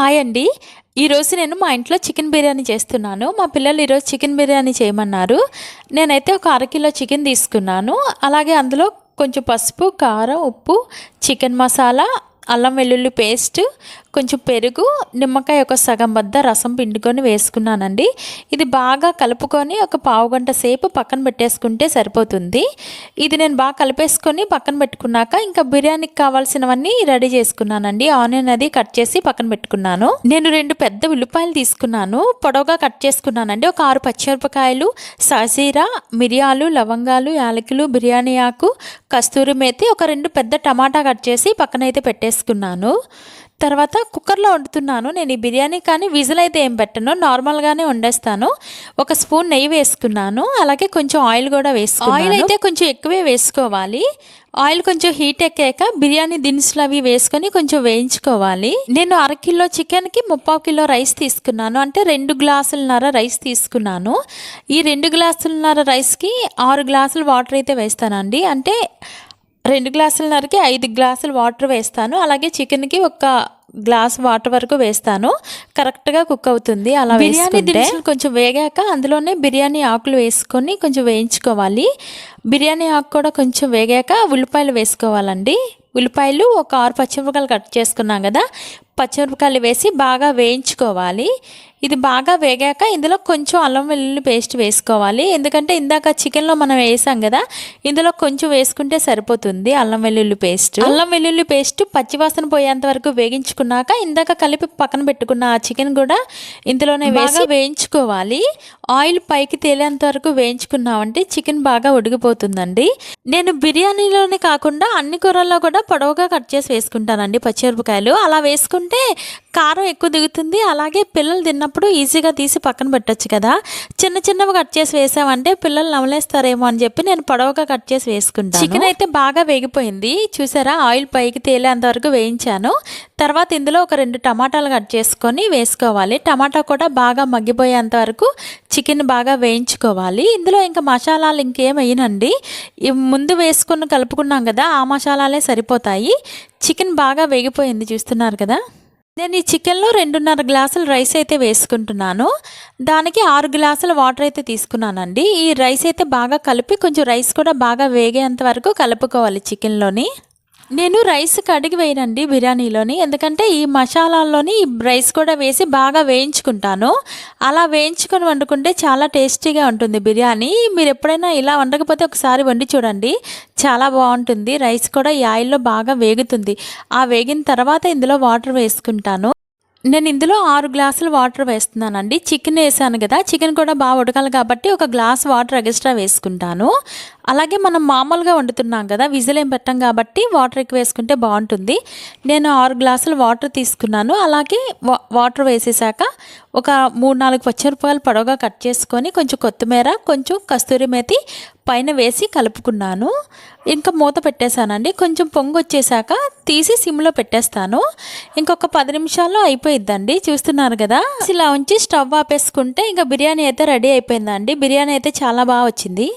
Hi అండి. ఈరోజు నేను మా ఇంట్లో చికెన్ బిర్యానీ చేస్తున్నాను. మా పిల్లలు ఈరోజు చికెన్ బిర్యానీ చేయమన్నారు. నేనైతే ఒక అరకిలో చికెన్ తీసుకున్నాను. అలాగే అందులో కొంచెం పసుపు కారం ఉప్పు చికెన్ మసాలా అల్లం వెల్లుల్లి పేస్ట్ కొంచెం పెరుగు నిమ్మకాయ ఒక సగం వద్ద రసం పిండుకొని వేసుకున్నానండి. ఇది బాగా కలుపుకొని ఒక పావు గంట సేపు పక్కన పెట్టేసుకుంటే సరిపోతుంది. ఇది నేను బాగా కలిపేసుకొని పక్కన పెట్టుకున్నాక ఇంకా బిర్యానీకి కావాల్సినవన్నీ రెడీ చేసుకున్నానండి. ఆనియన్ అది కట్ చేసి పక్కన పెట్టుకున్నాను. నేను రెండు పెద్ద ఉల్లిపాయలు తీసుకున్నాను. పొడవుగా కట్ చేసుకున్నానండి. ఒక ఆరు పచ్చిమిరపకాయలు సజీరా మిరియాలు లవంగాలు యాలకులు బిర్యానీ ఆకు కస్తూరి మేతి ఒక రెండు పెద్ద టమాటా కట్ చేసి పక్కనైతే వేసుకున్నాను తర్వాత కుక్కర్లో వండుతున్నాను. నేను ఈ బిర్యానీ కానీ విజిల్ అయితే ఏం పెట్టను. నార్మల్గానే వండేస్తాను. ఒక స్పూన్ నెయ్యి వేసుకున్నాను. అలాగే కొంచెం ఆయిల్ కూడా వేసుకున్నాను. ఆయిల్ అయితే కొంచెం ఎక్కువే వేసుకోవాలి. ఆయిల్ కొంచెం హీట్ ఎక్కాక బిర్యానీ దినుసులు అవి వేసుకొని కొంచెం వేయించుకోవాలి. నేను అర కిలో చికెన్కి ముప్పావు కిలో రైస్ తీసుకున్నాను. అంటే రెండు గ్లాసులన్నర రైస్ తీసుకున్నాను. ఈ రెండు గ్లాసులన్నర రైస్కి ఆరు గ్లాసులు వాటర్ అయితే వేస్తానండి. అంటే రెండు గ్లాసులన్నరకి ఐదు గ్లాసులు వాటర్ వేస్తాను. అలాగే చికెన్కి ఒక గ్లాస్ వాటర్ వరకు వేస్తాను. కరెక్ట్గా కుక్ అవుతుంది. అలా బిర్యానీ దినుసులు కొంచెం వేగాక అందులోనే బిర్యానీ ఆకులు వేసుకొని కొంచెం వేయించుకోవాలి. బిర్యానీ ఆకు కూడా కొంచెం వేగాక ఉల్లిపాయలు వేసుకోవాలండి. ఉల్లిపాయలు ఒక ఆరు పచ్చిమిరపకాయలు కట్ చేసుకున్నాం కదా. పచ్చిమిరపకాయలు వేసి బాగా వేయించుకోవాలి. ఇది బాగా వేగాక ఇందులో కొంచెం అల్లం వెల్లుల్లి పేస్ట్ వేసుకోవాలి. ఎందుకంటే ఇందాక చికెన్లో మనం వేసాం కదా ఇందులో కొంచెం వేసుకుంటే సరిపోతుంది అల్లం వెల్లుల్లి పేస్ట్. అల్లం వెల్లుల్లి పేస్ట్ పచ్చివాసన పోయేంత వరకు వేగించుకున్నాక ఇందాక కలిపి పక్కన పెట్టుకున్న ఆ చికెన్ కూడా ఇందులోనే వేసి వేయించుకోవాలి. ఆయిల్ పైకి తేలేంత వరకు వేయించుకున్నామంటే చికెన్ బాగా ఉడికిపోతుందండి నేను బిర్యానీలోనే కాకుండా అన్ని కూరల్లో కూడా పొడవుగా కట్ చేసి వేసుకుంటానండి పచ్చిమిరపకాయలు. అలా వేసుకుంటే కారం ఎక్కువ దిగుతుంది. అలాగే పిల్లలు తిన్నప్పుడు ఈజీగా తీసి పక్కన పెట్టొచ్చు కదా. చిన్న చిన్నవి కట్ చేసి వేసామంటే పిల్లలు నమలేస్తారేమో అని చెప్పి నేను పొడవుగా కట్ చేసి వేసుకుంటాను. చికెన్ అయితే బాగా వేగిపోయింది. చూసారా? ఆయిల్ పైకి తేలేంత వరకు వేయించాను. తర్వాత ఇందులో ఒక రెండు టమాటాలు కట్ చేసుకొని వేసుకోవాలి. టమాటా కూడా బాగా మగ్గిపోయేంత వరకు చికెన్ బాగా వేయించుకోవాలి. ఇందులో ఇంకా మసాలాలు ఇంకేం వేయనండి. ముందు వేసుకుని కలుపుకున్నాం కదా ఆ మసాలాలే సరిపోతాయి. చికెన్ బాగా వేగిపోయింది చూస్తున్నారు కదా? నేను ఈ చికెన్లో రెండున్నర గ్లాసులు రైస్ అయితే వేసుకుంటున్నాను. దానికి ఆరు గ్లాసుల వాటర్ అయితే తీసుకున్నానండి. ఈ రైస్ అయితే బాగా కలిపి కొంచెం రైస్ కూడా బాగా వేగేంత వరకు కలుపుకోవాలి చికెన్లోని. నేను రైస్ కడిగి వేయనండి బిర్యానీలోని. ఎందుకంటే ఈ మసాలాల్లోని రైస్ కూడా వేసి బాగా వేయించుకుంటాను. అలా వేయించుకొని వండుకుంటే చాలా టేస్టీగా ఉంటుంది బిర్యానీ. మీరు ఎప్పుడైనా ఇలా వండకపోతే ఒకసారి వండి చూడండి. చాలా బాగుంటుంది. రైస్ కూడా ఈ ఆయిల్లో బాగా వేగుతుంది. ఆ వేగిన తర్వాత ఇందులో వాటర్ వేసుకుంటాను. నేను ఇందులో ఆరు గ్లాసులు వాటర్ వేస్తున్నానండి. చికెన్ వేసాను కదా చికెన్ కూడా బాగా ఉడకాలి కాబట్టి ఒక గ్లాస్ వాటర్ ఎక్స్ట్రా వేసుకుంటాను. అలాగే మనం మామూలుగా వండుతున్నాం కదా విజిల్ ఏం పెట్టాం కాబట్టి వాటర్ ఎక్కువ వేసుకుంటే బాగుంటుంది. నేను ఆరు గ్లాసులు వాటర్ తీసుకున్నాను. అలాగే వాటర్ వేసేసాక ఒక మూడు నాలుగు పచ్చిమిరపకాయలు పొడవుగా కట్ చేసుకొని కొంచెం కొత్తిమీర కొంచెం కస్తూరి మేతి పైన వేసి కలుపుకున్నాను. ఇంకా మూత పెట్టేశానండి. కొంచెం పొంగు వచ్చేసాక తీసి సిమ్లో పెట్టేస్తాను. ఇంకొక పది నిమిషాల్లో అయిపోయిద్దండి. చూస్తున్నారు కదా? ఇలా ఉంచి స్టవ్ ఆపేసుకుంటే ఇంకా బిర్యానీ అయితే రెడీ అయిపోయిందండి. బిర్యానీ అయితే చాలా బాగా వచ్చింది.